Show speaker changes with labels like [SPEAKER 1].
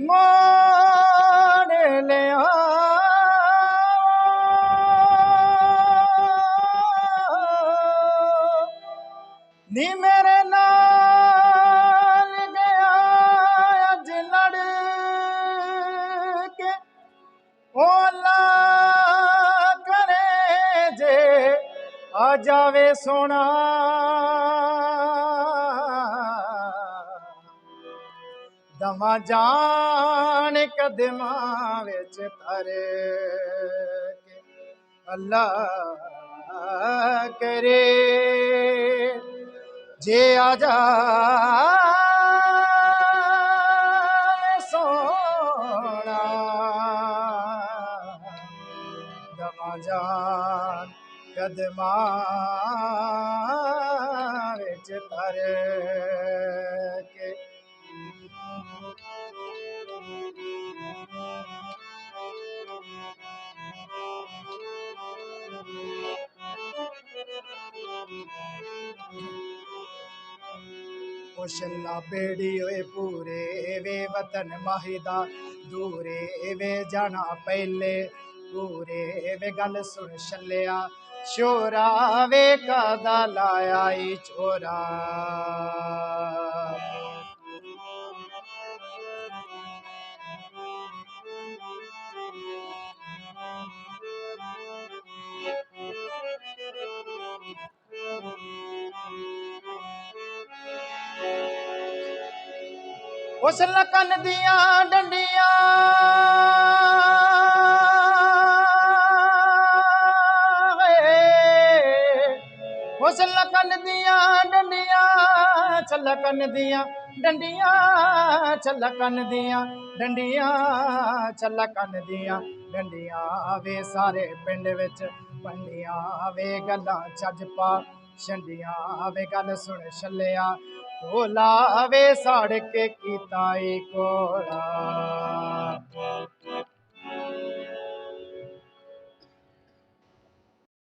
[SPEAKER 1] ਮਾਣ ਲਿਆ। ਨੀ ਮੇਰੇ ਨਾਲ ਗਿਆ, ਅੱਜ ਲੜ ਕੇ ਓਲਾ ਕਰੇ ਜੇ। ਆ ਜਾਵੇ ਸੋਣਾ ਦਮਾ ਜਾਣ ਕਦਮਾਂ ਵਿੱਚ ਧਰ ਕੇ ਅੱਲਾ ਕਰੇ। ਜੇ ਆ ਜਾ ਸੋਣਾ ਦਮਾ ਜਾਨ ਕਦਮਾਂ ਵਿੱਚ ਧਰ ਕੇ ਬੇੜੀ ਓਏ ਪੂਰੇ ਵੇ ਵਤਨ ਮਾਹਿਦਾ ਦੂਰੇ ਵੇ ਜਾਣਾ ਪਹਿਲੇ ਪੂਰੇ ਵੇ ਗੱਲ ਸੁਣ ਛੱਲਿਆ ਸ਼ੋਰਾ ਵੇ ਕਾਦਾ ਲਾਇਆ ਈ ਛੋਰਾ ਉਸ ਲਕਨ ਦੀਆਂ ਡੰਡੀਆਂ। ਉਸ ਲਕਨ ਦੀਆਂ ਡੰਡੀਆਂ ਛਲਕਨ ਦੀਆਂ ਡੰਡੀਆਂ ਛਲਕਨ ਦੀਆਂ ਡੰਡੀਆਂ ਛਲਕਨ ਦੀਆਂ ਡੰਡੀਆਂ ਵੇ ਸਾਰੇ ਪਿੰਡ ਵਿੱਚ ਪੰਡੀਆਂ ਵੇ ਗੱਲਾਂ ਛੱਜ ਪਾ, ਛੰਡੀਆਂ ਵੇ ਗੱਲ ਸੁਣ ਛੱਲਿਆ। ਢੋਲਾ ਵੇ ਸੜ ਕੇ ਕੀਤਾ ਈ ਕੋਲਾ